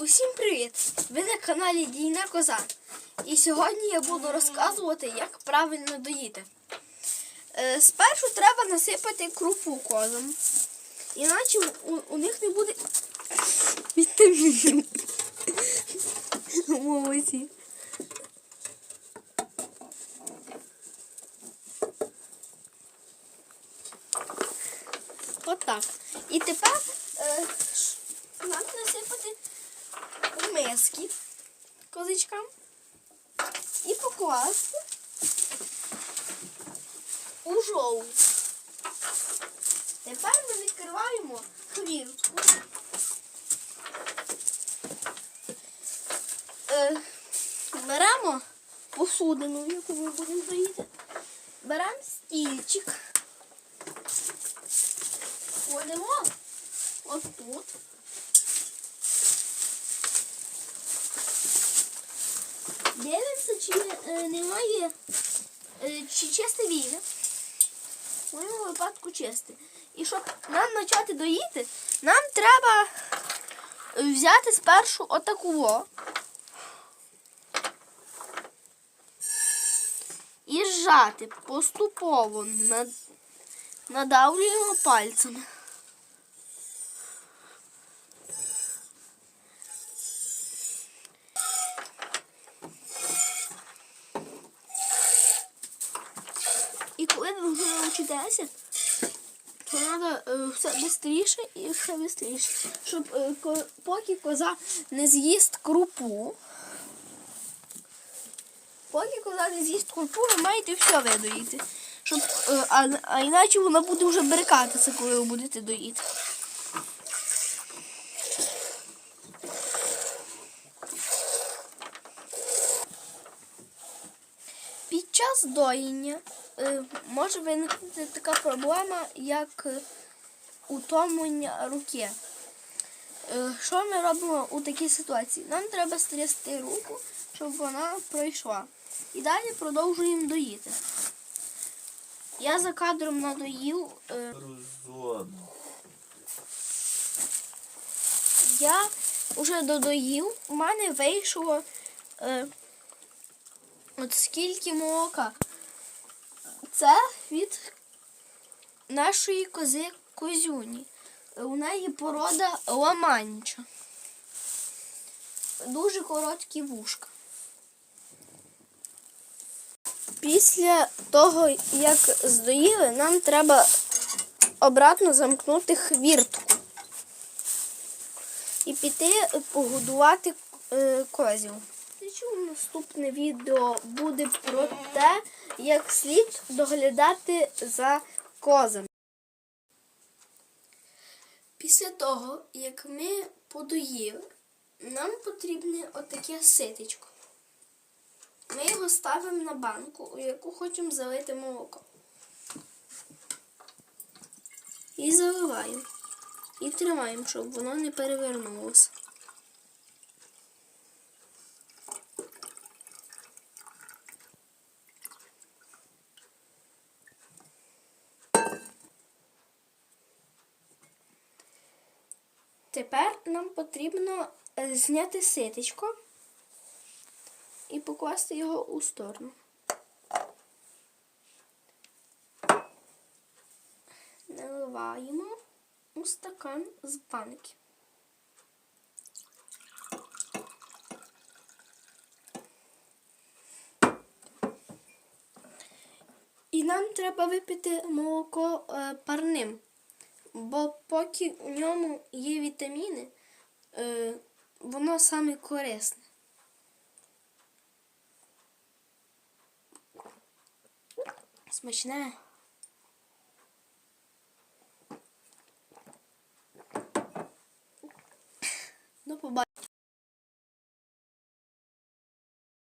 Усім привіт! Ви на каналі Дійна Коза. І сьогодні я буду розказувати, як правильно доїти. Е, спершу треба насипати крупу козам. Іначе у, них не буде вітамінів. Молодці. Отак. І тепер е, нам насипати в козичкам і покласти у жову. Тепер ми відкриваємо хвіртку. Е, беремо посудину, яку ми будемо доїти. Беремо стільчик. Кладемо отут. Дивимося, чи е, немає, е, чи чисте війна. В моєму випадку чисте. І щоб нам почати доїти, нам треба взяти спершу отаку. І зжати поступово над, надавлюємо пальцями. І коли вже навчитеся, то треба все швидше і все швидше. Щоб е, поки коза не з'їсть крупу. Поки коза не з'їсть крупу, ви маєте все видоїти. Щоб, е, а, а іначе вона буде вже брикатися, коли ви будете доїти. Під час доїння може виникнути така проблема, як е, утомлення руки. Е, що ми робимо у такій ситуації? Нам треба стрясти руку, щоб вона пройшла. І далі продовжуємо доїти. Я за кадром надоїв. Е, я вже додоїв, у мене вийшло е, от скільки молока. Це від нашої кози козюні. У неї порода ламанча. Дуже короткі вушка. Після того, як здоїли, нам треба обратно замкнути хвіртку і піти погодувати козів. Наступне відео буде про те, як слід доглядати за козами. Після того, як ми подоїли, нам потрібне отаке ситечко. Ми його ставимо на банку, у яку хочемо залити молоко. І заливаємо. І тримаємо, щоб воно не перевернулося. Тепер нам потрібно е, зняти ситечко і покласти його у сторону. Наливаємо у стакан з банки. І нам треба випити молоко е, парним, бо поки у ньому є вітаміни, е, воно саме корисне. Смачне. До побачення.